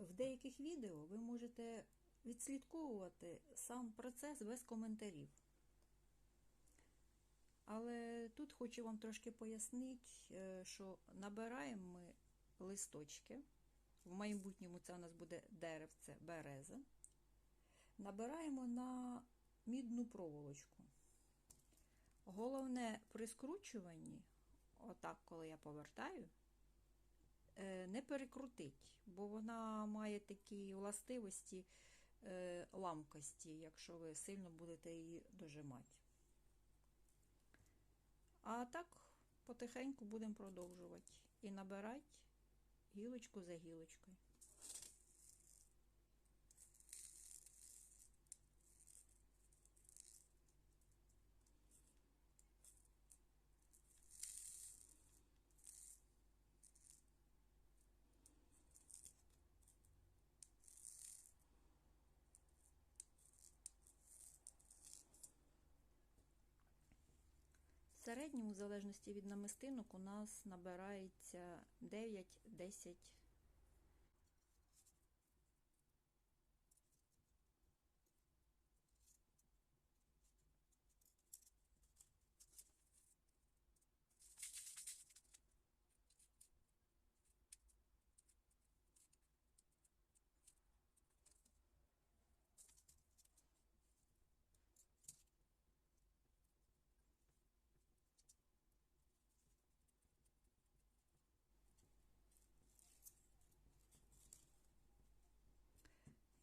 В деяких відео ви можете відслідковувати сам процес без коментарів. Але тут хочу вам трошки пояснити, е, що набираємо ми листочки. В майбутньому це у нас буде деревце береза. Набираємо на мідну проволочку. Головне при скручуванні, отак, коли я повертаю, не перекрутить, бо вона має такі властивості е, ламкості, якщо ви сильно будете її дожимати. А так потихеньку будемо продовжувати і набирати гілочку за гілочкою. Середньому, в залежності від намистинок, у нас набирається 9-10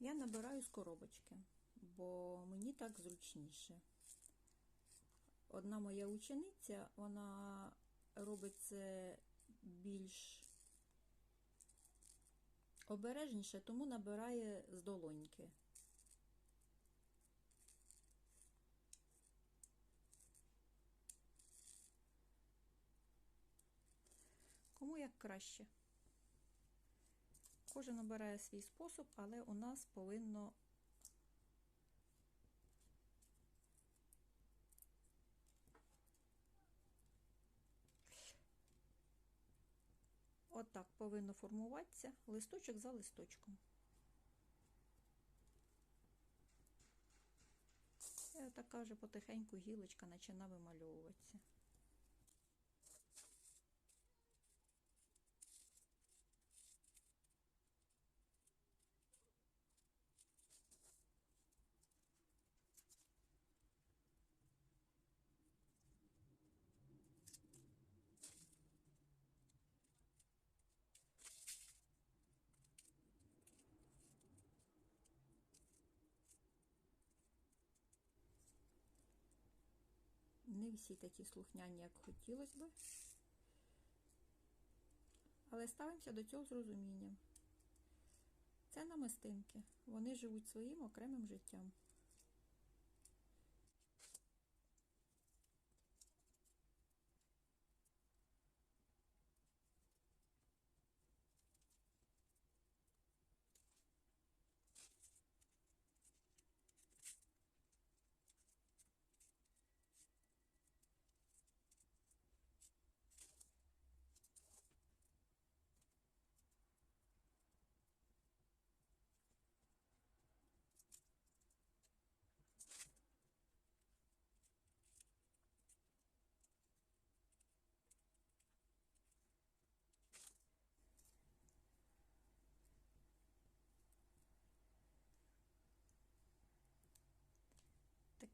Я набираю з коробочки, бо мені так зручніше. Одна моя учениця, вона робить це більш обережніше, тому набирає з долоньки. Кому як краще. Кожен обирає свій спосіб, але у нас повинно отак повинно формуватися листочок за листочком. І така вже потихеньку гілочка починає вимальовуватися. Не всі такі слухняні, як хотілося би. Але ставимося до цього з розумінням. Це намистинки. Вони живуть своїм окремим життям.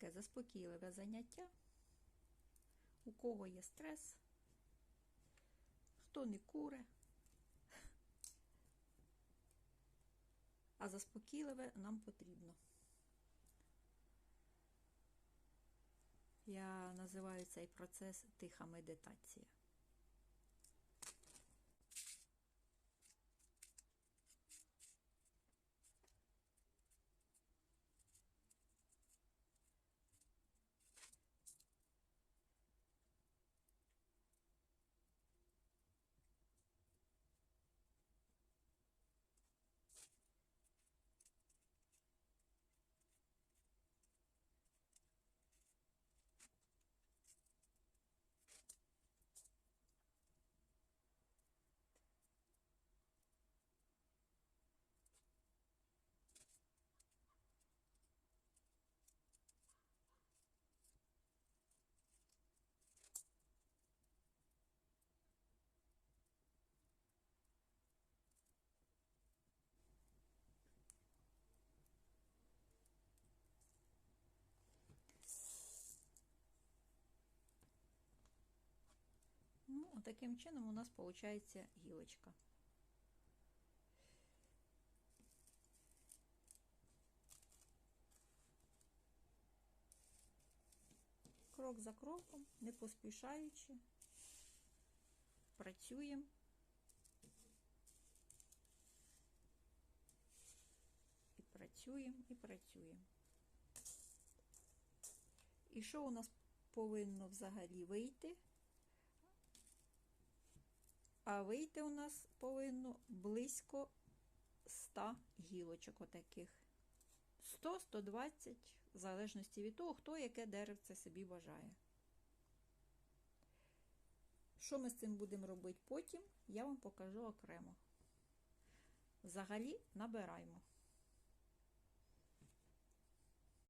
Таке заспокійливе заняття. У кого є стрес, хто не куре. А заспокійливе нам потрібно. Я називаю цей процес тиха медитація. Таким чином у нас виходить гілочка. Крок за кроком, не поспішаючи, працюємо. І працюємо, і працюємо. І що у нас повинно взагалі вийти? А вийти у нас повинно близько 100 гілочок отаких. 100-120, в залежності від того, хто яке деревце собі бажає. Що ми з цим будемо робити потім, я вам покажу окремо. Взагалі набираємо.